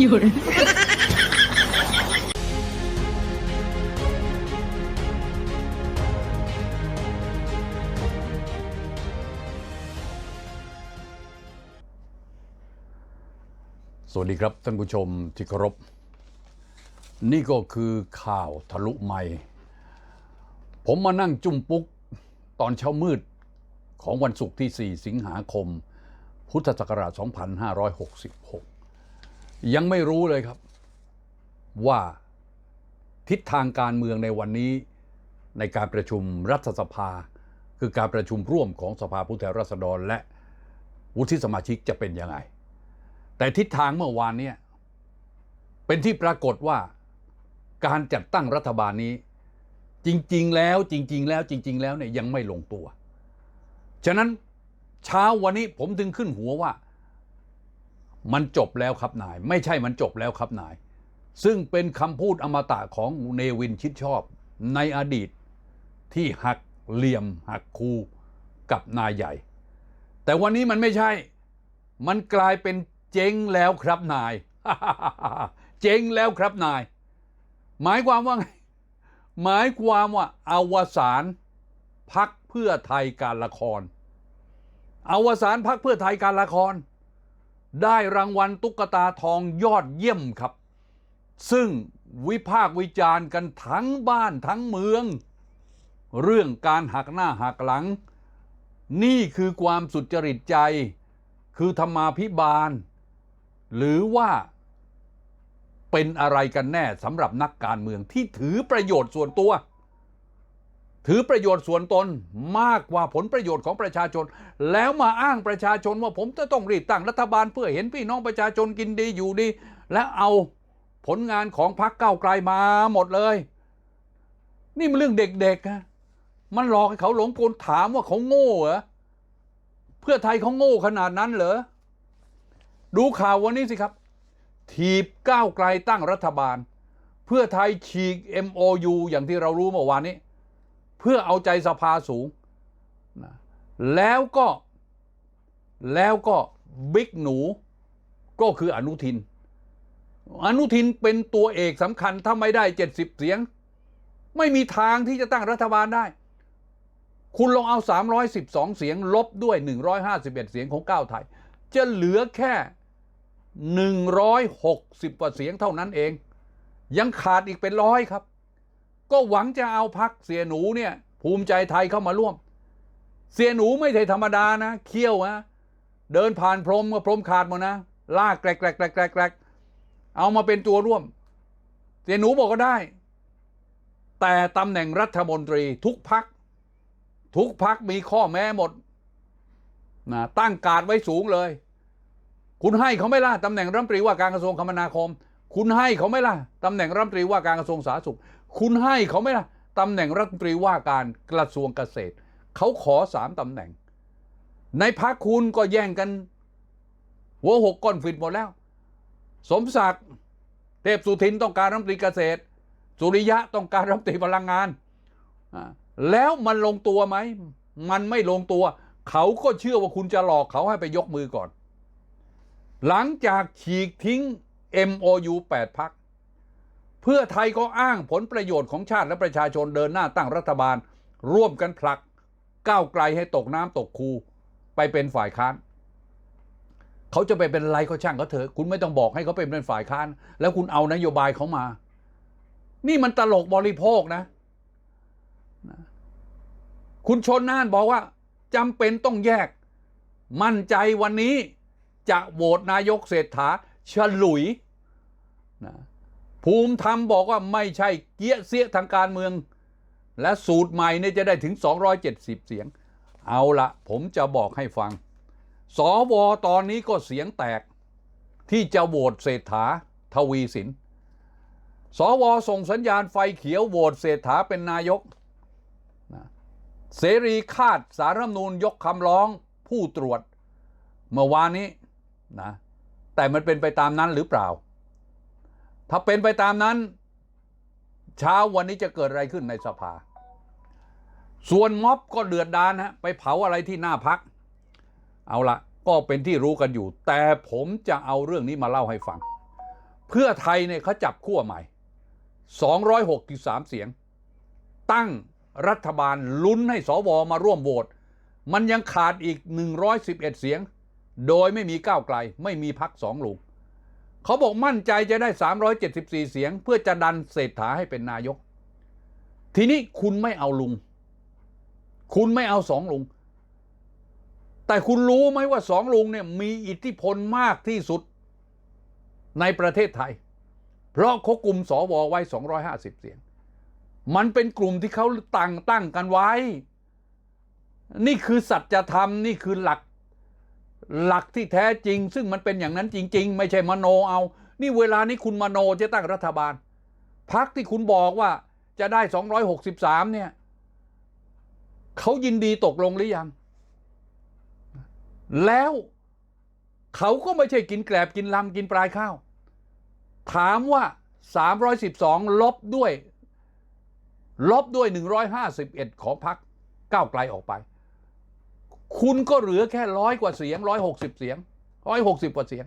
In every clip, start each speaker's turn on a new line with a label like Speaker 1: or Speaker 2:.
Speaker 1: อยู่เลยสวัสดีค
Speaker 2: รับท่านผู้ชมที่เคารพ นี่ก็คือข่าวทะลุใหม่ ผมมานั่งจุ่มปุ๊กตอนเช้ามืดของวันศุกร์ที่ 4 สิงหาคม พุทธศักราช 2566 ยังไม่รู้เลยครับ ว่าทิศทางการเมืองในวันนี้ในการประชุมรัฐสภา คือการประชุมร่วมของสภาผู้แทนราษฎรและวุฒิสมาชิกจะเป็นยังไง แต่ทิศทางเมื่อวานเนี่ยเป็นที่ปรากฏว่าการจัดตั้งรัฐบาลนี้ จริง ๆ แล้วจริง ๆ แล้วจริง ๆ แล้วเนี่ยยังไม่ลงตัว ฉะนั้นเช้าวันนี้ผมถึงขึ้นหัวว่า มันจบแล้วครับนาย ไม่ใช่มันจบแล้วครับนาย ซึ่งเป็นคำพูดอมตะของเนวินชิดชอบ ในอดีตที่หักเหลี่ยมหักคูกับนายใหญ่ แต่วันนี้มันไม่ใช่ มันกลายเป็นเจ๊งแล้วครับนาย เจ๊งแล้วครับนาย หมายความว่าไง หมายความว่าอวสานพักเพื่อไทยการละคร อวสานพักเพื่อไทยการละคร ได้รางวัลตุ๊กตาทองยอดเยี่ยมครับ ซึ่งวิพากษ์วิจารณ์กันทั้งบ้านทั้งเมือง เรื่องการหักหน้าหักหลัง นี่คือความสุจริตใจ คือธรรมาภิบาล หรือว่าเป็นอะไรกันแน่สำหรับนักการเมืองที่ถือประโยชน์ส่วนตัว ถือประโยชน์ส่วนตนมากกว่าผลประโยชน์ของประชาชน แล้วมาอ้างประชาชนว่าผมจะต้องรีบตั้งรัฐบาลเพื่อเห็นพี่น้องประชาชนกินดีอยู่ดี และเอาผลงานของพรรคก้าวไกลมาหมดเลย นี่มันเรื่องเด็กๆนะมันหลอกให้เขาหลงกลถามว่าเขาโง่เหรอเพื่อไทยเขาโง่ขนาดนั้นเหรอดูข่าววันนี้สิครับถีบก้าวไกลตั้งรัฐบาล เพื่อไทยฉีก MOU อย่างที่เรารู้เมื่อวานนี้ เพื่อเอาใจสภาสูงนะแล้วก็แล้วก็บิ๊กหนูก็คืออนุทิน อนุทินเป็นตัวเอกสำคัญถ้าไม่ได้ 70 เสียง ไม่มีทางที่จะตั้งรัฐบาลได้ คุณลองเอา 312 เสียง ลบด้วย 151 เสียงของก้าวไทย จะเหลือแค่ 160กว่าเสียงเท่านั้นเอง ยังขาดอีกเป็นร้อยครับ ก็หวังจะเอาพักเสียหนูเนี่ย ภูมิใจไทยเข้ามาร่วม เสียหนูไม่ใช่ธรรมดานะ เขี้ยวนะเดินผ่านพรมก็พรมขาดหมดนะ ลากแกลกแกลกแกลกแกลกเอามาเป็นตัวร่วม เสียหนูบอกก็ได้ แต่ตำแหน่งรัฐมนตรีทุกพัก ทุกพักมีข้อแม้หมดนะตั้งการไว้สูงเลย คุณให้เขาไม่ล่ะตำแหน่งรัฐมนตรีว่าการกระทรวงคมนาคม คุณให้เขาไม่ล่ะตำแหน่งรัฐมนตรีว่าการกระทรวงสาธารณสุข คุณให้เขาไม่ล่ะตำแหน่งรัฐมนตรีว่าการกระทรวงเกษตร เขาขอสามตำแหน่ง ในพักคุณก็แย่งกัน หัวหกก้อนฟิตหมดแล้ว สมศักดิ์เทพสุทินต้องการรัฐมนตรีเกษตร สุริยะต้องการรัฐมนตรีพลังงานอ่าแล้วมันลงตัวไหม มันไม่ลงตัว เขาก็เชื่อว่าคุณจะหลอกเขาให้ไปยกมือก่อน หลังจากฉีกทิ้ง MOU 8พัก เพื่อไทยก็อ้างผลประโยชน์ของชาติและประชาชนเดินหน้าตั้งรัฐบาล ร่วมกันผลักก้าวไกลให้ตกน้ำตกคูไปเป็นฝ่ายค้าน เขาจะไปเป็นอะไรก็ช่างเขาเถอะ คุณไม่ต้องบอกให้เขาเป็นเป็นฝ่ายค้าน แล้วคุณเอานโยบายเขามา นี่มันตลกบริโภคนะ คุณชนน่านบอกว่าจำเป็นต้องแยก มั่นใจวันนี้จะโหวตนายกเศรษฐาฉลุยนะ ภูมิธรรมบอกว่าไม่ใช่เกี้ยเสียทางการเมือง และสูตรใหม่เนี่ยจะได้ถึง 270 เสียง เอาละผมจะบอกให้ฟัง สวตอนนี้ก็เสียงแตก ที่จะโหวตเศรษฐาทวีสิน สวส่งสัญญาณไฟเขียวโหวตเศรษฐาเป็นนายกนะเสรีคาดสารรัฐมนูญยกคำร้องผู้ตรวจ เมื่อวานนี้นะแต่มันเป็นไปตามนั้นหรือเปล่า ถ้าเป็นไปตามนั้น เช้าวันนี้จะเกิดอะไรขึ้นในสภา ส่วนม็อบก็เดือดดานฮะไปเผาอะไรที่หน้าพัก เอาละก็เป็นที่รู้กันอยู่ แต่ผมจะเอาเรื่องนี้มาเล่าให้ฟัง เพื่อไทยเนี่ยเขาจับขั้วใหม่ 263 เสียง ตั้งรัฐบาลลุ้นให้สวมาร่วมโหวตมันยังขาดอีก 111 เสียง โดยไม่มีก้าวไกล ไม่มีพักสองลุง เขาบอกมั่นใจจะได้ 374 เสียง เพื่อจะดันเศรษฐาให้เป็นนายก ทีนี้คุณไม่เอาลุง คุณไม่เอาสองลุง แต่คุณรู้ไหมว่าสองลุงเนี่ยมีอิทธิพลมากที่สุดในประเทศไทย เพราะเขากลุ่มสวไว้ 250 เสียง มันเป็นกลุ่มที่เขาตั้งตั้งกันไว้ นี่คือสัจธรรมนี่คือหลัก หลักที่แท้จริง ซึ่งมันเป็นอย่างนั้นจริง ๆ ไม่ใช่มโนเอา นี่เวลานี้คุณมโนจะตั้งรัฐบาลพักที่คุณบอกว่าจะได้ 263 เนี่ยเขายินดีตกลงหรือยัง แล้วเขาก็ไม่ใช่กินแกลบกินลำกินปลายข้าว ถามว่า 312 ลบด้วย ลบด้วย 151 ของพักก้าวไกลออกไป คุณก็เหลือแค่ร้อยกว่าเสียง160เสียง160กสิบกว่าเสียง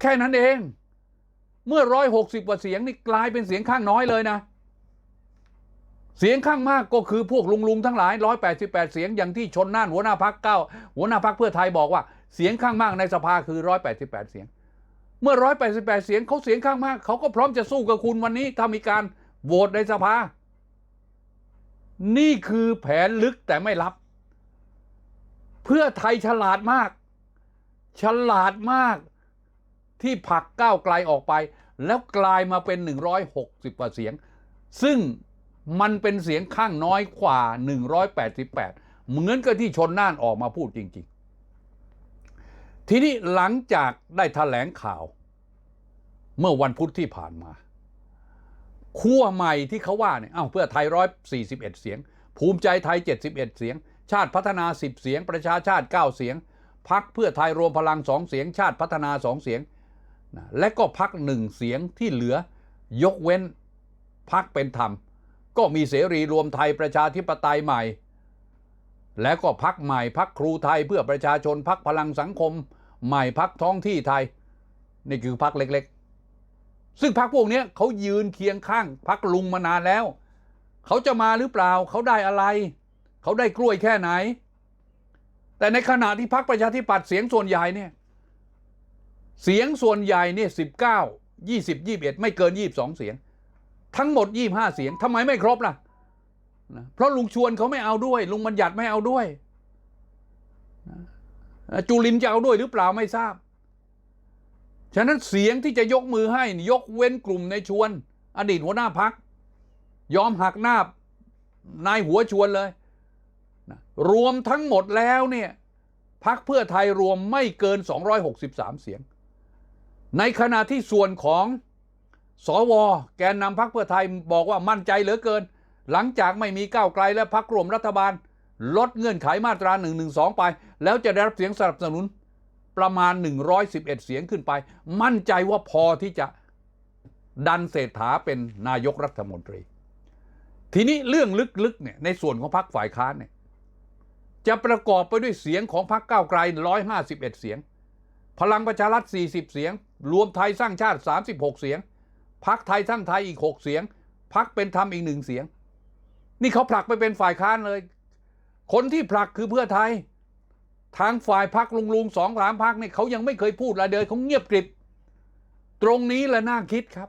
Speaker 2: แค่นั้นเอง เมื่อ160กสิบกว่าเสียงนี่กลายเป็นเสียงข้างน้อยเลยนะ เสียงข้างมากก็คือพวกลุงลุงๆทั้งหลาย188เสียงอย่างที่ชนน่านหัวหน้าพักเก้าหัวหน้าพักเพื่อไทยบอกว่าเสียงข้างมากในสภาคือ188เสียง เมื่อ188เสียงเขาเสียงข้างมากเขาก็พร้อมจะสู้กับคุณวันนี้ถ้ามีการโหวตในสภา นี่คือแผนลึกแต่ไม่ลับ เพื่อไทยฉลาดมาก ฉลาดมากที่ผลักก้าวไกลออกไป แล้วกลายมาเป็น 160กว่าเสียง ซึ่งมันเป็นเสียงข้างน้อยกว่า 188 เหมือนกับที่ชนน่านออกมาพูดจริง ๆ ทีนี้หลังจากได้ถแถลงข่าว เมื่อวันพุธที่ผ่านมาขั้วใหม่ที่เขาว่าเนี่ยอ้าเพื่อไทย 141 เสียง ภูมิใจไทย 71 เสียง ชาติพัฒนา 10 เสียง ประชาชาติ 9 เสียง พักเพื่อไทยรวมพลัง 2 เสียง ชาติพัฒนา 2 เสียง และก็พักหนึ่งเสียงที่เหลือยกเว้นพักเป็นธรรม ก็มีเสรีรวมไทยประชาธิปไตยใหม่ และก็พักใหม่พักครูไทยเพื่อประชาชนพักพลังสังคม ใหม่พักท้องที่ไทย นี่คือพักเล็กๆ ซึ่งพักพวกนี้เขายืนเคียงข้างพักลุงมานานแล้ว เขาจะมาหรือเปล่าเขาได้อะไร เขาได้กล้วยแค่ไหน แต่ในขณะที่พักประชาธิปัตย์เสียงส่วนใหญ่เนี่ยเสียงส่วนใหญ่เนี่ยสิบเก้ายี่สิบยี่บเอ็ดไม่เกินยี่บสองเสียง ทั้งหมดยี่ห้าเสียงทำไมไม่ครบล่ะนะเพราะลุงชวนเขาไม่เอาด้วย ลุงบัญญัติไม่เอาด้วยจุลินจะเอาด้วยหรือเปล่าไม่ทราบ ฉะนั้นเสียงที่จะยกมือให้ยกเว้นกลุ่มในชวน อดีตหัวหน้าพัก ยอมหักหน้านายหัวชวนเลย นะรวมทั้งหมดแล้วเนี่ยพักเพื่อไทยรวมไม่เกิน 263 เสียง ในขณะที่ส่วนของสวแกนนำพักเพื่อไทยบอกว่ามั่นใจเหลือเกิน หลังจากไม่มีก้าวไกลและพักรวมรัฐบาล ลดเงื่อนไขมาตรา 112 ไป แล้วจะได้รับเสียงสนับสนุนประมาณ 111 เสียงขึ้นไป มั่นใจว่าพอที่จะดันเศรษฐาเป็นนายกรัฐมนตรี ทีนี้เรื่องลึกๆเนี่ยในส่วนของพรรคฝ่ายค้านเนี่ย จะประกอบไปด้วยเสียงของพรรคก้าวไกล 151 เสียง พลังประชารัฐ 40 เสียง รวมไทยสร้างชาติ 36 เสียงพักไทยสร้างไทยอีก 6 เสียงพักเป็นธรรมอีกหนึ่งเสียง นี่เขาผลักไปเป็นฝ่ายค้านเลย คนที่ผลักคือเพื่อไทย ทางฝ่ายพักลุงลุงสองสามพักเนี่ยเขายังไม่เคยพูดอะไรเลยเขาเงียบกริบ ตรงนี้แหละน่าคิดครับ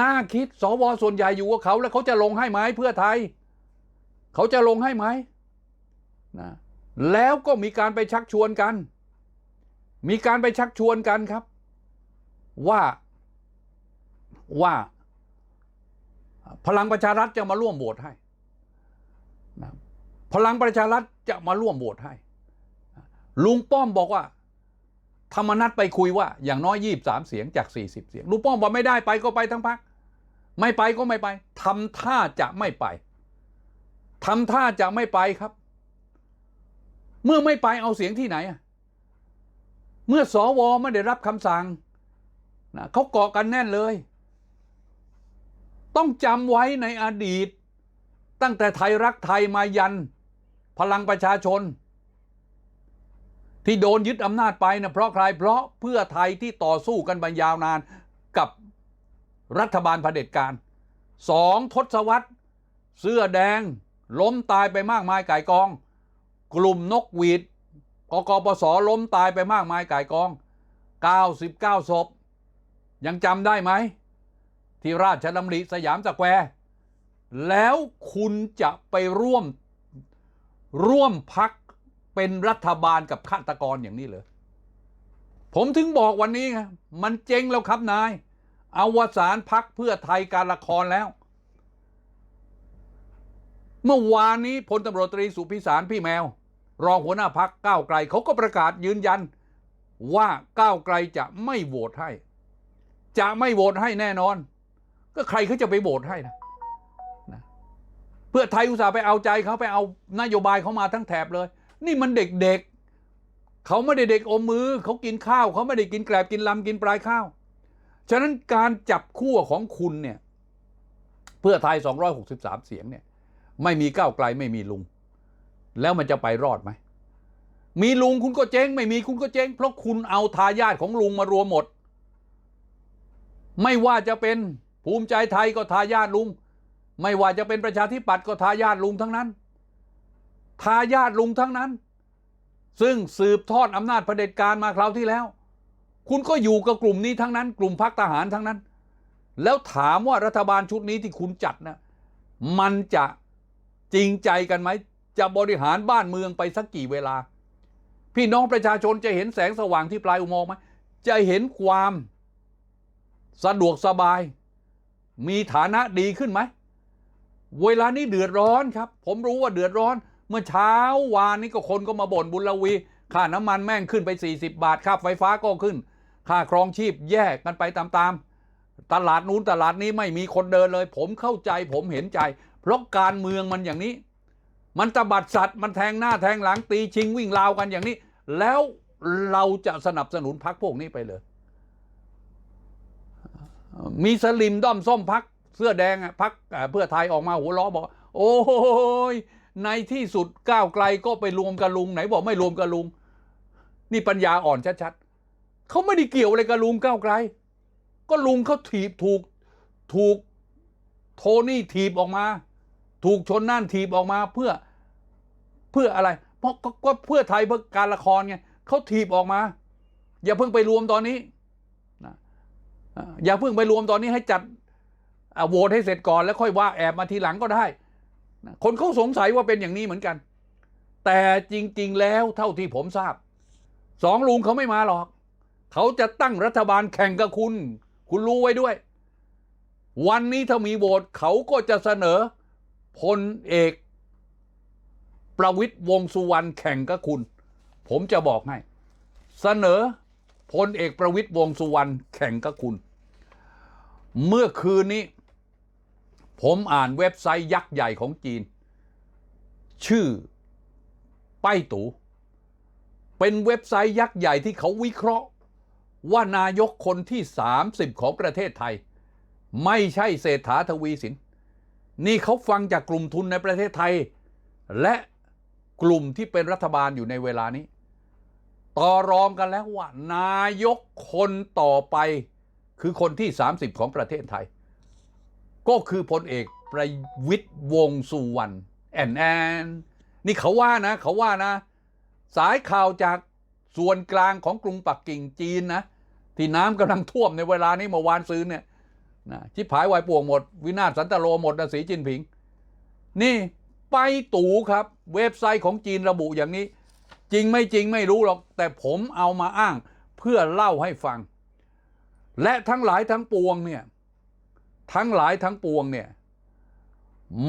Speaker 2: น่าคิดสวส่วนใหญ่อยู่กับเขาแล้วเขาจะลงให้ไหมเพื่อไทย เขาจะลงให้ไหม นะแล้วก็มีการไปชักชวนกัน มีการไปชักชวนกันครับ ว่าว่า พลังประชารัฐจะมาร่วมโหวตให้นะพลังประชารัฐจะมาร่วมโหวตให้ ลุงป้อมบอกว่า ธรรมนัตไปคุยว่า อย่างน้อยยี่สามเสียงจากสี่สิบเสียง ลุงป้อมบอกไม่ได้ไปก็ไปทั้งพัก ไม่ไปก็ไม่ไปทำท่าจะไม่ไปทำท่าจะไม่ไปครับ เมื่อไม่ไปเอาเสียงที่ไหน เมื่อสอวไม่ได้รับคำสั่งนะเขาเกาะกันแน่นเลย ต้องจำไว้ในอดีต ตั้งแต่ไทยรักไทยมายัน พลังประชาชน ที่โดนยึดอำนาจไปนะเพราะใครเพราะเพื่อไทยที่ต่อสู้กันมายาวนานกับรัฐบาลเผด็จการสองทศวรรษเสื้อแดง ล้มตายไปมากมายก่ายกอง กลุ่มนกหวีดกกปสล้มตายไปมากมายก่ายกอง 99 ศพ ยังจำได้ไหม ที่ราชดำริสยามสแควร์ แล้วคุณจะไปร่วมร่วมพักเป็นรัฐบาลกับฆาตกรอย่างนี้เลยผมถึงบอกวันนี้ มันเจ๊งแล้วครับนาย อวสานพักเพื่อไทยการละครแล้ว เมื่อวานนี้พลตำรวจตรีสุพิสารพี่แมว รองหัวหน้าพักก้าวไกลเขาก็ประกาศยืนยัน ว่าก้าวไกลจะไม่โหวตให้ จะไม่โหวตให้แน่นอน ก็ใครเขาจะไปโหวตให้นะนะเพื่อไทยอุตส่าห์ไปเอาใจเขาไปเอานโยบายเขามาทั้งแถบเลย นี่มันเด็กๆเขาไม่ได้เด็กอมมือเขากินข้าวเขาไม่ได้กินแกลบกินลำกินปลายข้าวฉะนั้นการจับคู่ของคุณเนี่ยเพื่อไทย 263 เสียงเนี่ย ไม่มีก้าวไกลไม่มีลุง แล้วมันจะไปรอดไหม มีลุงคุณก็เจ๊ง ไม่มีคุณก็เจ๊ง เพราะคุณเอาทายาทของลุงมารวมหมด ไม่ว่าจะเป็นภูมิใจไทยก็ทายาทลุง ไม่ว่าจะเป็นประชาธิปัตย์ก็ทายาทลุงทั้งนั้น ทายาทลุงทั้งนั้น ซึ่งสืบทอดอำนาจเผด็จการมาคราวที่แล้ว คุณก็อยู่กับกลุ่มนี้ทั้งนั้น กลุ่มพักทหารทั้งนั้น แล้วถามว่ารัฐบาลชุดนี้ที่คุณจัดนะมันจะ จริงใจกันไหมจะบริหารบ้านเมืองไปสักกี่เวลา พี่น้องประชาชนจะเห็นแสงสว่างที่ปลายอุโมงค์ไหมจะเห็นความสะดวกสบาย มีฐานะดีขึ้นไหม เวลานี้เดือดร้อนครับ ผมรู้ว่าเดือดร้อน เมื่อเช้าวานนี้ก็คนก็มาบ่นบุญลวีค่าน้ำมันแม่งขึ้นไป 40 บาทค่าไฟฟ้าก็ขึ้น ค่าครองชีพแยกกันไปตามๆตลาดนู้นตลาดนี้ไม่มีคนเดินเลย ผมเข้าใจผมเห็นใจ เพราะการเมืองมันอย่างนี้ มันตบัดสัตว์มันแทงหน้าแทงหลังตีชิงวิ่งราวกันอย่างนี้ แล้วเราจะสนับสนุนพักพวกนี้ไปเลย มีสลิมด้อมส้มพักเสื้อแดงอะพักเพื่อไทยออกมาหัวล้อบอก โอ้ยในที่สุดก้าวไกลก็ไปรวมกับลุงไหนบอกไม่รวมกับลุง นี่ปัญญาอ่อนชัดๆเขาไม่ได้เกี่ยวอะไรกับลุงก้าวไกล ก็ลุงเขาถีบถูกถูกโทนี่ถีบออกมา ถูกชนนั่นถีบออกมาเพื่อเพื่ออะไร เพราะก็เพื่อไทยเพื่อการละครไงเขาถีบออกมา อย่าเพิ่งไปรวมตอนนี้นะอย่าเพิ่งไปรวมตอนนี้ให้จัดโหวตให้เสร็จก่อนแล้วค่อยว่าแอบมาทีหลังก็ได้นะคนเขาสงสัยว่าเป็นอย่างนี้เหมือนกัน แต่จริง ๆ แล้วเท่าที่ผมทราบสองลุงเขาไม่มาหรอก เขาจะตั้งรัฐบาลแข่งกับคุณ คุณรู้ไว้ด้วย วันนี้ถ้ามีโหวตเขาก็จะเสนอ พลเอก ประวิตยวงสุวรรณแข่งกับคุณ ผมจะบอกให้ เสนอพลเอกประวิตยวงสุวรรณแข่งกับคุณ เมื่อคืนนี้ ผมอ่านเว็บไซต์ยักษ์ใหญ่ของจีน ชื่อ ป้ายตูเป็นเว็บไซต์ยักษ์ใหญ่ที่เขาวิเคราะห์ ว่านายกคนที่ 30 ของประเทศไทย ไม่ใช่เศรษฐาทวีสิน นี่เขาฟังจากกลุ่มทุนในประเทศไทย และกลุ่มที่เป็นรัฐบาลอยู่ในเวลานี้ ต่อรองกันแล้วว่า นายกคนต่อไปคือคนที่ 30 ของประเทศไทย ก็คือพลเอกประวิตยวงสุวรรณแอนแอนนี่เขาว่านะ เขาว่านะ สายข่าวจากส่วนกลางของกรุงปักกิ่งจีนนะ ที่น้ำกำลังท่วมในเวลานี้เมื่อวานซื้อเนี่ย นะชิบหายวายป่วงหมด วินาศสันตโลหมดนะสีจินผิง นี่ไปตู่ครับ เว็บไซต์ของจีนระบุอย่างนี้ จริงไม่จริงไม่รู้หรอก แต่ผมเอามาอ้างเพื่อเล่าให้ฟัง และทั้งหลายทั้งปวงเนี่ยทั้งหลายทั้งปวงเนี่ย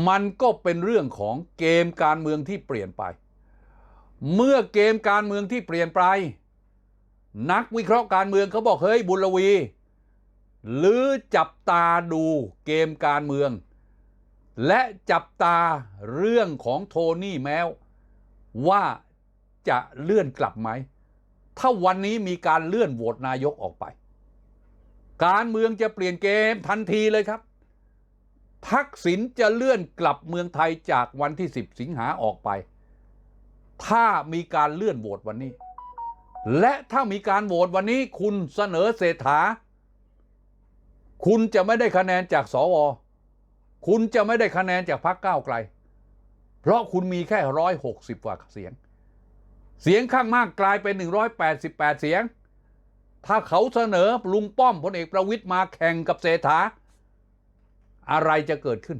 Speaker 2: มันก็เป็นเรื่องของเกมการเมืองที่เปลี่ยนไป เมื่อเกมการเมืองที่เปลี่ยนไป นักวิเคราะห์การเมืองเขาบอกเฮ้ยบุญลวี หรือจับตาดูเกมการเมือง และจับตาเรื่องของโทนี่แมวว่าจะเลื่อนกลับไหม ถ้าวันนี้มีการเลื่อนโหวตนายกออกไป การเมืองจะเปลี่ยนเกมทันทีเลยครับ ทักษิณจะเลื่อนกลับเมืองไทยจากวันที่ 10 สิงหาออกไป ถ้ามีการเลื่อนโหวตวันนี้ และถ้ามีการโหวตวันนี้คุณเสนอเศรษฐา คุณจะไม่ได้คะแนนจากสว คุณจะไม่ได้คะแนนจากพรรคก้าวไกล เพราะคุณมีแค่ร้อยหกสิบกว่าเสียง เสียงข้างมากกลายเป็น188เสียง ถ้าเขาเสนอลุงป้อมพลเอกประวิตยมาแข่งกับเศรษฐา อะไรจะเกิดขึ้น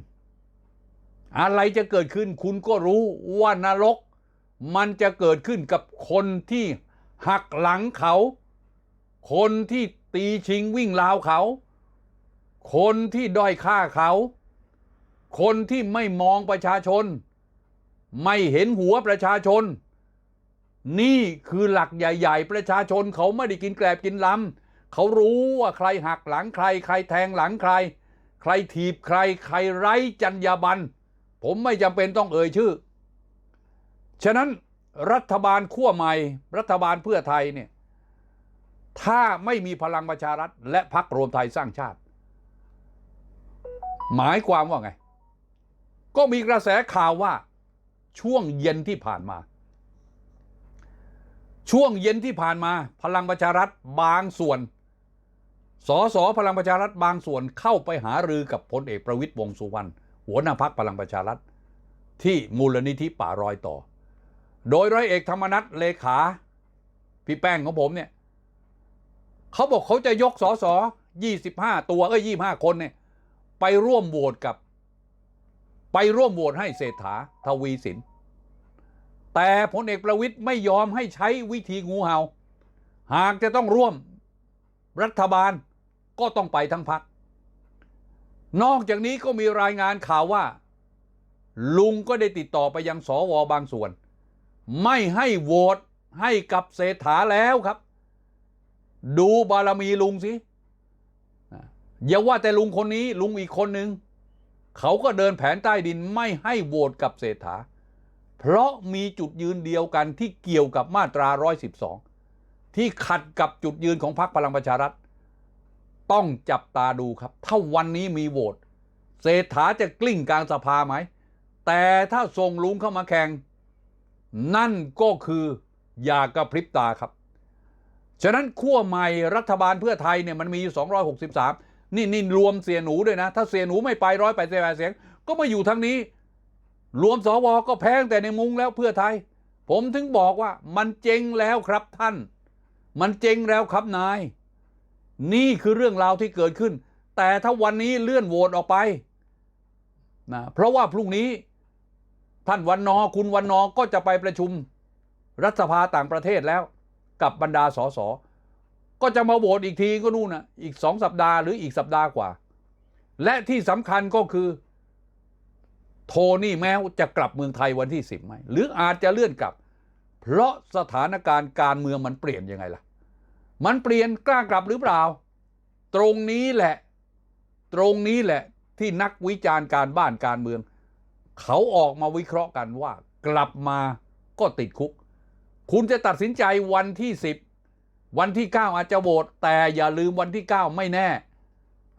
Speaker 2: อะไรจะเกิดขึ้น คุณก็รู้ว่านรก มันจะเกิดขึ้นกับคนที่หักหลังเขา คนที่ตีชิงวิ่งราวเขา คนที่ด้อยค่าเขา คนที่ไม่มองประชาชน ไม่เห็นหัวประชาชน นี่คือหลักใหญ่ ๆ ประชาชนเขาไม่ได้กินแกลบกินลำเขารู้ว่าใครหักหลังใคร ใครแทงหลังใคร ใครถีบใคร ใครไร้จรรยาบรรณผมไม่จำเป็นต้องเอ่ยชื่อ ฉะนั้นรัฐบาลขั้วใหม่ รัฐบาลเพื่อไทยเนี่ยถ้าไม่มีพลังประชารัฐ และพรรครวมไทยสร้างชาติ หมายความว่าไง ก็มีกระแสข่าวว่า ช่วงเย็นที่ผ่านมา ช่วงเย็นที่ผ่านมา พลังประชารัฐบางส่วน สสพลังประชารัฐบางส่วนเข้าไปหารือกับพลเอกประวิตยวงสุวรรณหัวหน้าพักพลังประชารัฐ ที่มูลนิธิป่ารอยต่อ โดยร้อยเอกธรรมนัฐเลขา พี่แป้งของผมเนี่ยเขาบอกเขาจะยกสส25 ตัวเอ้ย25 คนเนี่ย ไปร่วมโหวตกับ ไปร่วมโหวตให้เศรษฐาทวีสิน แต่พลเอกประวิตยไม่ยอมให้ใช้วิธีงูเห่า หากจะต้องร่วมรัฐบาลก็ต้องไปทั้งพัก นอกจากนี้ก็มีรายงานข่าวว่า ลุงก็ได้ติดต่อไปยังสวบางส่วน ไม่ให้โหวตให้กับเศรษฐาแล้วครับ ดูบารมีลุงสิ อย่าว่าแต่ลุงคนนี้ลุงอีกคนนึง เขาก็เดินแผนใต้ดินไม่ให้โหวตกับเศรษฐา เพราะมีจุดยืนเดียวกันที่เกี่ยวกับมาตรา 112 ที่ขัดกับจุดยืนของพรรคพลังประชารัฐ ต้องจับตาดูครับ ถ้าวันนี้มีโหวตเศรษฐาจะกลิ้งกลางสภาไหม แต่ถ้าส่งลุงเข้ามาแข่ง นั่นก็คืออย่ากระพริบตาครับ ฉะนั้นขั้วใหม่รัฐบาลเพื่อไทยเนี่ยมันมีอยู่263 นี่นี่รวมเสียหนูด้วยนะ ถ้าเสียหนูไม่ไปร้อยแปดสิบเสียง ก็มาอยู่ทางนี้ รวมสวก็แพ้งแต่ในมุงแล้วเพื่อไทย ผมถึงบอกว่ามันเจ๊งแล้วครับท่าน มันเจ๊งแล้วครับนาย นี่คือเรื่องราวที่เกิดขึ้น แต่ถ้าวันนี้เลื่อนโหวตออกไปนะเพราะว่าพรุ่งนี้ท่านวันนอคุณวันนอก็จะไปประชุมรัฐสภาต่างประเทศแล้ว กับบรรดาสส ก็จะมาโหวตอีกทีก็นู่นนะอีกสองสัปดาห์หรืออีกสัปดาห์กว่า และที่สำคัญก็คือ โทนี่แม้วจะกลับเมืองไทยวันที่สิบไหมหรืออาจจะเลื่อนกลับ เพราะสถานการณ์การเมืองมันเปลี่ยนยังไงล่ะ มันเปลี่ยนกล้ากลับหรือเปล่า ตรงนี้แหละ ตรงนี้แหละที่นักวิจารณ์การบ้านการเมือง เขาออกมาวิเคราะห์กันว่า กลับมาก็ติดคุก คุณจะตัดสินใจวันที่สิบ วันที่ 9 อาจจะโหวตแต่อย่าลืมวันที่ 9 ไม่แน่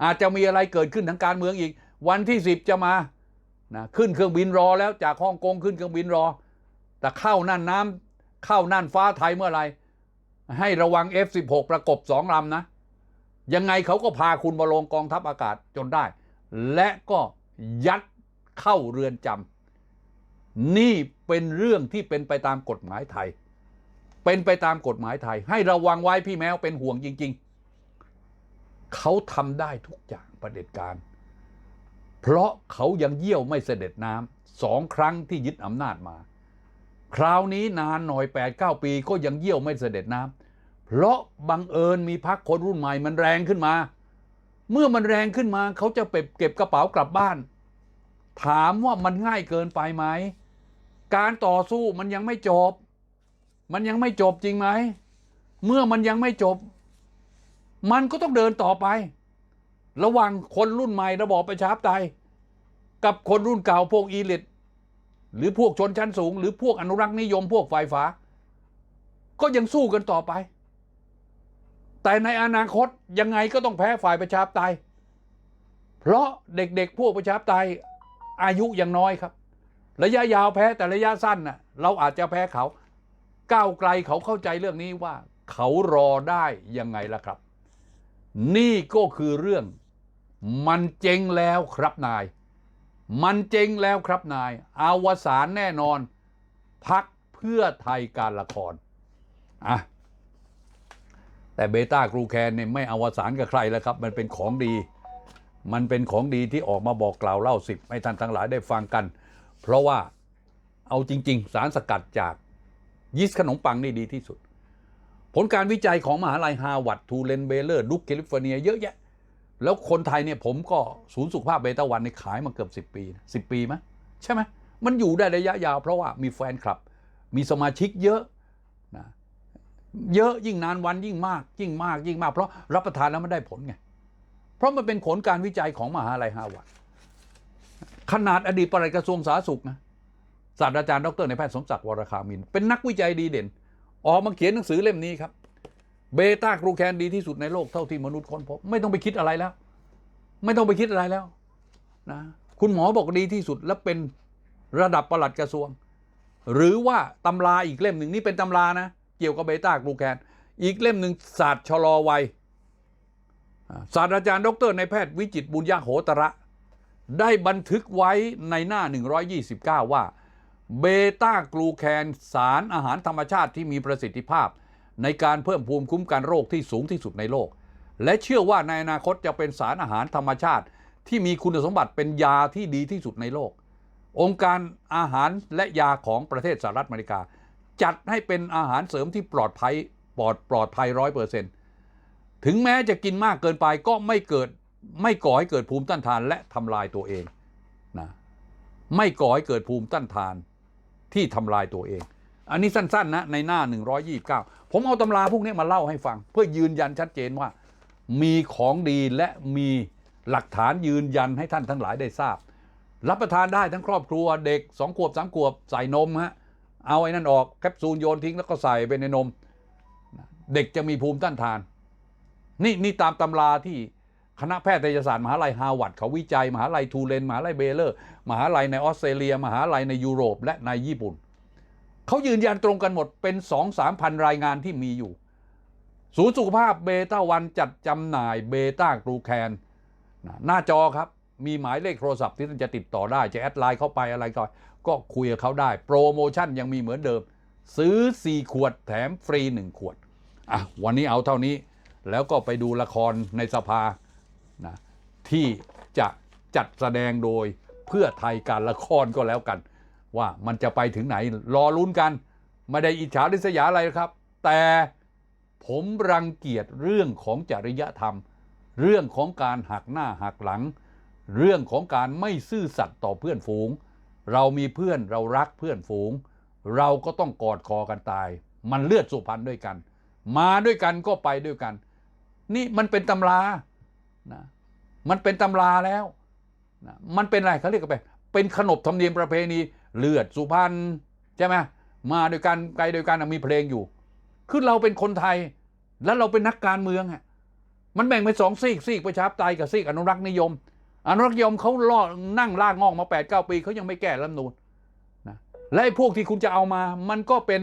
Speaker 2: อาจจะมีอะไรเกิดขึ้นทางการเมืองอีก วันที่ 10 จะมานะขึ้นเครื่องบินรอแล้วจากฮ่องกงขึ้นเครื่องบินรอ แต่เข้าน่านน้ำเข้าน่านฟ้าไทยเมื่อไรให้ระวัง F16 ประกบสองลำนะ ยังไงเขาก็พาคุณมาลงกองทัพอากาศจนได้ และก็ยัดเข้าเรือนจำนี่เป็นเรื่องที่เป็นไปตามกฎหมายไทย เป็นไปตามกฎหมายไทย ให้ระวังไว้พี่แมวเป็นห่วงจริง ๆ เขาทำได้ทุกอย่างประเด็จการ เพราะเขายังเยี่ยวไม่เสด็จน้ำสองครั้งที่ยึดอำนาจมา คราวนี้นานหน่อย 8-9 ปีก็ยังเยี่ยวไม่เสด็จน้ำเพราะบังเอิญมีพักคนรุ่นใหม่มันแรงขึ้นมา เมื่อมันแรงขึ้นมาเขาจะเก็บเก็บกระเป๋ากลับบ้าน ถามว่ามันง่ายเกินไปไหมการต่อสู้มันยังไม่จบ มันยังไม่จบจริงไหม เมื่อมันยังไม่จบ มันก็ต้องเดินต่อไป ระหว่างคนรุ่นใหม่ระบอบประชาธิปไตย กับคนรุ่นเก่าพวกอีลิตหรือพวกชนชั้นสูง หรือพวกอนุรักษ์นิยมพวกฝ่ายฝา ก็ยังสู้กันต่อไป แต่ในอนาคตยังไงก็ต้องแพ้ฝ่ายประชาธิปไตย เพราะเด็กๆ พวกประชาธิปไตยอายุยังน้อยครับ ระยะยาวแพ้แต่ระยะสั้นน่ะเราอาจจะแพ้เขา ก้าวไกลเขาเข้าใจเรื่องนี้ว่า เขารอได้ยังไงล่ะครับ นี่ก็คือเรื่อง มันเจ๊งแล้วครับนาย มันเจ๊งแล้วครับนายอาวสานแน่นอน พักเพื่อไทยการละครอะแต่เบต้ากรูแคนเนี่ยไม่อาวสานกับใครแล้วครับ มันเป็นของดี มันเป็นของดีที่ออกมาบอกกล่าวเล่าสิบให้ท่านทั้งหลายได้ฟังกัน เพราะว่าเอาจริง ๆ สารสกัดจาก ยีสต์ขนมปังนี่ดีที่สุด ผลการวิจัยของมหาลัยฮาร์วาร์ดทูเลนเบเลอร์ดุกแคลิฟอร์เนียเยอะแยะ แล้วคนไทยเนี่ยผมก็ศูนย์สุขภาพเบต้าวันในขายมาเกือบ 10 ปี 10 ปีไหมใช่ไหมมันอยู่ได้ระยะยาวเพราะว่ามีแฟนคลับ มีสมาชิกเยอะนะเยอะยิ่งนานวันยิ่งมาก ยิ่งมากยิ่งมาก เพราะรับประทานแล้วมันได้ผลไง เพราะมันเป็นผลการวิจัยของมหาลัยฮาร์วาร์ดขนาดอดีตปลัดกระทรวงสาธารณสุขนะ ศาสตราจารย์ดรในแพทย์สมศักดิ์วรคามิน เป็นนักวิจัยดีเด่น ออกมาเขียนหนังสือเล่มนี้ครับ เบต้ากรูแคนดีที่สุดในโลกเท่าที่มนุษย์ค้นพบ ไม่ต้องไปคิดอะไรแล้ว ไม่ต้องไปคิดอะไรแล้วนะคุณหมอบอกดีที่สุดและเป็นระดับประหลัดกระทรวง หรือว่าตำราอีกเล่มหนึ่งนี่เป็นตำรานะ เกี่ยวกับเบต้ากรูแคนอีกเล่มหนึ่งศาสตร์ชะลอวัยศาสตราจารย์ ดรในายแพทย์วิจิตบุญญาโหตระ ได้บันทึกไว้ในหน้า 129 ว่า เบต้ากลูแคนสารอาหารธรรมชาติที่มีประสิทธิภาพ ในการเพิ่มภูมิคุ้มกันโรคที่สูงที่สุดในโลก และเชื่อว่าในอนาคตจะเป็นสารอาหารธรรมชาติ ที่มีคุณสมบัติเป็นยาที่ดีที่สุดในโลก องค์การอาหารและยาของประเทศสหรัฐอเมริกา จัดให้เป็นอาหารเสริมที่ปลอดภัยปลอดปลอดภัยร้อยเปอร์เซ็นต์ถึงแม้จะกินมากเกินไปก็ไม่เกิดไม่ก่อให้เกิดภูมิต้านทานและทำลายตัวเองนะไม่ก่อให้เกิดภูมิต้านทาน ที่ทำลายตัวเอง อันนี้สั้นๆนะในหน้า 129 ผมเอาตำราพวกนี้มาเล่าให้ฟัง เพื่อยืนยันชัดเจนว่า มีของดีและมีหลักฐานยืนยันให้ท่านทั้งหลายได้ทราบ รับประทานได้ทั้งครอบครัวเด็กสองขวบสามขวบใส่นมฮะเอาไอ้นั่นออกแคปซูลโยนทิ้งแล้วก็ใส่ไปในนม เด็กจะมีภูมิต้านทาน นี่นี่ตามตำราที่ คณะแพทยศาสตร์มหาลัยฮาร์วาร์ดเขาวิจัย มหาลัยทูเลนมหาลัยเบเลอร์ มหาลัยในออสเตรเลีย มหาลัยในยุโรป และในญี่ปุ่น เขายืนยันตรงกันหมดเป็นสองสามพันรายงานที่มีอยู่ ศูนย์สุขภาพเบต้าวันจัดจำหน่ายเบต้ากรูแคนหน้าจอครับมีหมายเลขโทรศัพท์ที่ท่านจะติดต่อได้จะแอดไลน์เข้าไปอะไรก็ก็คุยกับเขาได้ โปรโมชั่นยังมีเหมือนเดิม ซื้อ 4 ขวดแถมฟรี 1 ขวดอะวันนี้เอาเท่านี้ แล้วก็ไปดูละครในสภา นะที่จะจัดแสดงโดยเพื่อไทยการละครก็แล้วกัน ว่ามันจะไปถึงไหนรอลุ้นกัน ไม่ได้อิจฉาริษยาอะไรครับ แต่ผมรังเกียจเรื่องของจริยธรรม เรื่องของการหักหน้าหักหลัง เรื่องของการไม่ซื่อสัตย์ต่อเพื่อนฝูง เรามีเพื่อนเรารักเพื่อนฝูง เราก็ต้องกอดคอกันตาย มันเลือดสุพรรณด้วยกัน มาด้วยกันก็ไปด้วยกัน นี่มันเป็นตำรา นะมันเป็นตำราแล้วนะมันเป็นอะไรเขาเรียกกันไปเป็นขนบธรรมเนียมประเพณีเลือดสุพรรณใช่ไหมมาโดยกันไกลด้วยกันมีเพลงอยู่ คือเราเป็นคนไทย แล้วเราเป็นนักการเมืองอะมันแบ่งเป็นสองซีกซีกประชาธิปไตยกับซีกอนุรักษ์นิยม อนุรักษ์นิยมเขาล่อนั่งล่างงอกมา8ปดเปีเขายังไม่แก้รัฐนูญนะและไอ้พวกที่คุณจะเอามา มันก็เป็น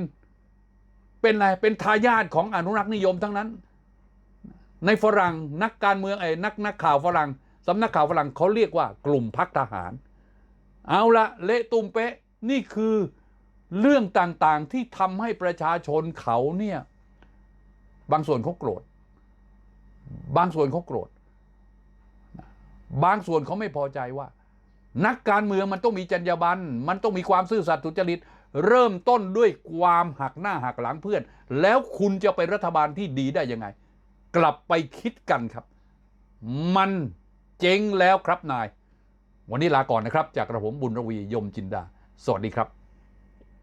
Speaker 2: เป็นอะไรเป็นทายาทของอนุรักษ์นิยมทั้งนั้น ในฝรั่งนักการเมืองไอ้นักนักข่าวฝรั่งสำนักข่าวฝรั่งเขาเรียกว่ากลุ่มพักทหาร เอาละเละตุมเป๊ะนี่คือเรื่องต่างๆที่ทำให้ประชาชนเขาเนี่ยบางส่วนเขาโกรธ บางส่วนเขาโกรธ บางส่วนเขาไม่พอใจว่า นักการเมืองมันต้องมีจรรยาบรรณมันต้องมีความซื่อสัตย์สุจริตเริ่มต้นด้วยความหักหน้าหักหลังเพื่อน แล้วคุณจะเป็นรัฐบาลที่ดีได้ยังไง กลับไปคิดกันครับ มันเจ๊งแล้วครับนาย วันนี้ลาก่อนนะครับ จากกระผมบุญระวียมจินดา สวัสดีครับ